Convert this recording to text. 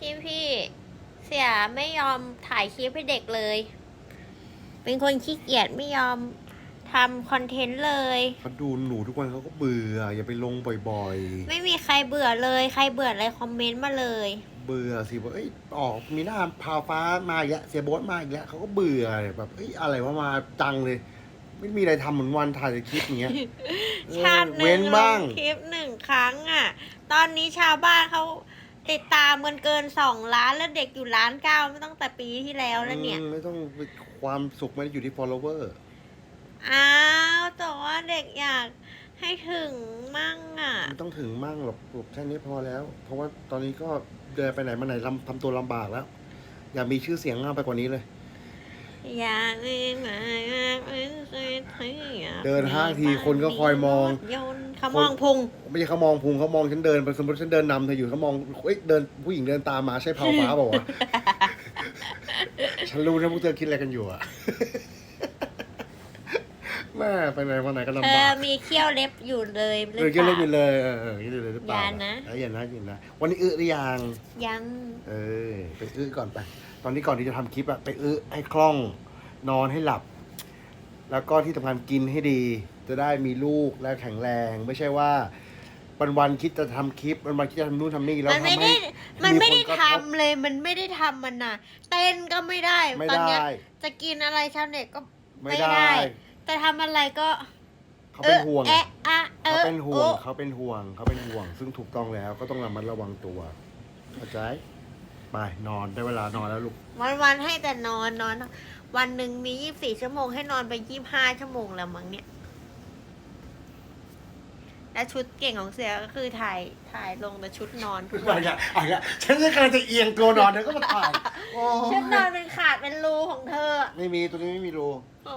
พี่พี่เสียไม่ยอมถ่ายคลิปให้เด็กเลย เป็นคนขี้เกียจไม่ยอมทำคอนเทนต์เลย เขาดูหนูทุกวันเขาก็เบื่อ อย่าไปลงบ่อยไม่มีใครเบื่อเลย ใครเบื่ออะไรคอมเมนต์มาเลย ๆ เบื่อสิว่าเอ้ยออกมีหน้าพาวฟ้ามาอีกแล้วเสียโบ๊ทมาอีกแล้วเขาก็เบื่อแบบเอ้ยอะไรวะมาจังเลย ไม่มีอะไรทำเหมือนวันถ่ายแต่คลิปอย่างเงี้ยเออชาติหนึ่เว้งนลบ้าง งคลิปหนึ่งครั้งอะ ตอนนี้ชาวบ้านเขา ติดตามกันเกินสองล้านแล้วเด็กอยู่ล้านเก้าไม่ตั้งแต่ปีที่แล้วแล้วเนี่ย อืมไม่ต้องความสุขไม่ได้อยู่ที่ follower อ้าวแต่ว่าเด็กอยากให้ถึงมั่งอะ ไม่ต้องถึงมั่งหรอกปลูกแค่นี้พอแล้ว เพราะว่าตอนนี้ก็เดินไปไหนมาไหนลำทำตัวลำบากแล้ว อย่ามีชื่อเสียงมากไปกว่านี้เลย อยากเล่นมาไม่เคยถึงอยกเดินห้างทีคนก็คอยมองรถยนต์เขามองพุงไม่ใช่เขามองพุงเขามองฉันเดินไปสมมติฉันเดินนำเธออยู่เขามองเอ้ยเดินผู้หญิงเดินตามมาใช่เผาฟ้าเปล่าวะ ฉันรู้นะพวกเธอคิดอะไรกันอยู่อะ แม่ไปไหนมาไหนก็เธลำอบากมีเขี้ยวเล็บอยู่เลยหรืเอออคิดเปเล่ล่านอยู่เลยเออเออคิดเลยหรือเปล่าอย่านะ เอออย่านะอย่านะ วันนี้อึหรือยังยัง เออไปอึก่อนไป ตอนนี้ก่อนที่จะทำคลิปอะไปอึให้คล่องนอนให้หลับ แล้วก็ที่สำคัญกินให้ดี จะได้มีลูกและแข็งแรง ไม่ใช่ว่าวันวันๆคิดจะทำคลิปวันวันๆคิดจะทำนู่นทำนี่แล้วมันไม่ทำได้ให้มันไม่ได้ผลกระทำทบเลยมันไม่ได้ทำมันน่ะ เต้นก็ไม่ได้ไม่ตอนเนี้ยได้จะกินอะไรชาวเน็ตก็ไม่ไม่ได้ได้แต่ทำอะไรก็เขาเป็นห่วงเออแอะอะเอเขาอเป็นห่วงโอ้เขาเป็นห่วงเขาเป็นห่วง ซึ่งถูกต้องแล้วก็ต้องระมัดระวังตัวเข้าใจ ไปนอนได้เวลานอนแล้วลูก วันวันๆให้แต่นอนนอน วันหนึ่งมียี่สิบสี่ชั่วโมงให้นอนไปยี่ห้าชั่วโมงแล้วมั้งเนี่ย และชุดเก่งของเสือก็คือถ่ายถ่ายลงแต่ชุดนอนทุกไปวันละไปละฉันจะกำลังจะเอียงตัวนอนเดี๋ยวก็มาถ่าย โอ้ชุดนอนเป็นขาดเป็นรูของเธอ ไม่มีตัวนี้ไม่มีรู โอ้